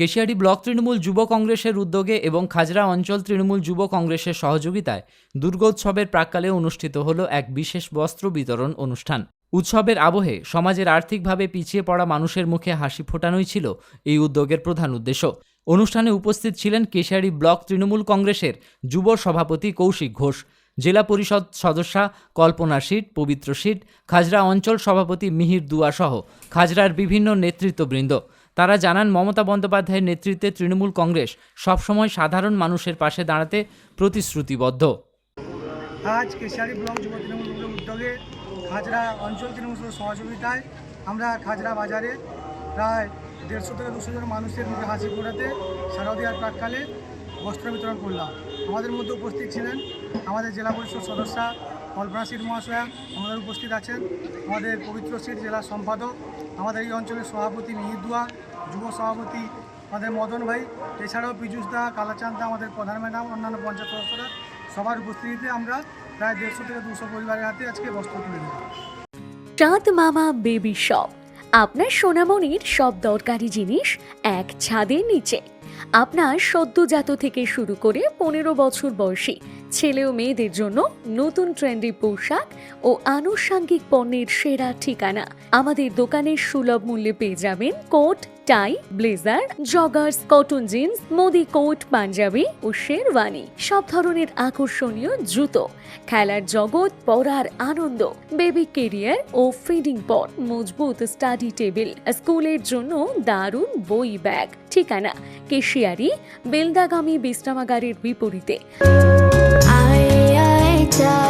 Keshiary block Trinamool যুব কংগ্রেসের উদ্যোগে এবং খাজরা অঞ্চল তৃণমূল যুব কংগ্রেসের সহযোগিতায় দুর্গোৎসবের প্রাক্কালে অনুষ্ঠিত হল এক বিশেষ বস্ত্র বিতরণ অনুষ্ঠান। উৎসবের আবহে সমাজের আর্থিকভাবে পিছিয়ে পড়া মানুষের মুখে হাসি ফোটানোই ছিল এই উদ্যোগের প্রধান উদ্দেশ্য। অনুষ্ঠানে উপস্থিত ছিলেন কেশিয়ারি ব্লক তৃণমূল কংগ্রেসের যুব সভাপতি কৌশিক ঘোষ, জেলা পরিষদ সদস্যা কল্পনা শীট, পবিত্র শীট, খাজরা অঞ্চল সভাপতি মিহির দুয়া সহ খাজরার বিভিন্ন নেতৃত্ববৃন্দ। তারা জানান, মমতা বন্দ্যোপাধ্যায়ের নেতৃত্বে তৃণমূল কংগ্রেস সবসময় সাধারণ মানুষের পাশে দাঁড়াতে প্রতিশ্রুতিবদ্ধ। আজ কেশিয়ারি ব্লক যুব তৃণমূল উদ্যোগে খাজরা অঞ্চল তৃণমূল সহযোগিতায় আমরা খাজরা বাজারে প্রায় দেড়শো থেকে দুশো জন মানুষের মুখে হাসি ফোটাতে শারদীয়ার প্রাককালে বস্ত্র বিতরণ করলাম। আমাদের মধ্যে উপস্থিত ছিলেন আমাদের জেলা পরিষদ সদস্যা কল্পনা সিট মহাশয়া আমাদের উপস্থিত আছেন। আমাদের পবিত্র সিট জেলা সম্পাদক, আমাদের এই অঞ্চলের সভাপতি মিহিদুয়া যুব সভাপতি আমাদের মদন ভাই, এছাড়াও পীযুষ দা, কালাচাঁদ দা, আমাদের প্রধান ম্যাডাম, অন্যান্য পঞ্চায়েত সদস্যরা সবার উপস্থিতিতে আমরা প্রায় দেড়শো থেকে দুশো পরিবারের হাতে আজকে বস্ত্র তুলে দিলাম চাঁদ মামা বেবি শপ। আপনার সোনামণির সব দরকারি জিনিস এক ছাদের নিচে। আপনার সদ্যজাত থেকে শুরু করে পনেরো বছর বয়সী ছেলে ও মেয়েদের জন্য নতুন ট্রেন্ডি পোশাক ও আনুষাঙ্গিক পণ্যের সেরা ঠিকানা। আমাদের দোকানের সুলভ মূল্যে পেয়ে যাবেন coat, tie, blazer, joggers, cotton jeans, Modi coat, Punjabi ও শেরওয়ানি। সব ধরনের আকর্ষণীয় জুতো, খেলার জগৎ পড়ার আনন্দ, বেবি কেরিয়ার ও ফিডিং পট, মজবুত স্টাডি টেবিল, স্কুলের জন্য দারুণ বই ব্যাগ। ঠিকানা, কেশিয়ারি, বেলদাগামী বিশ্রামাগারের বিপরীতে। আয় আয় চাঁদ মামা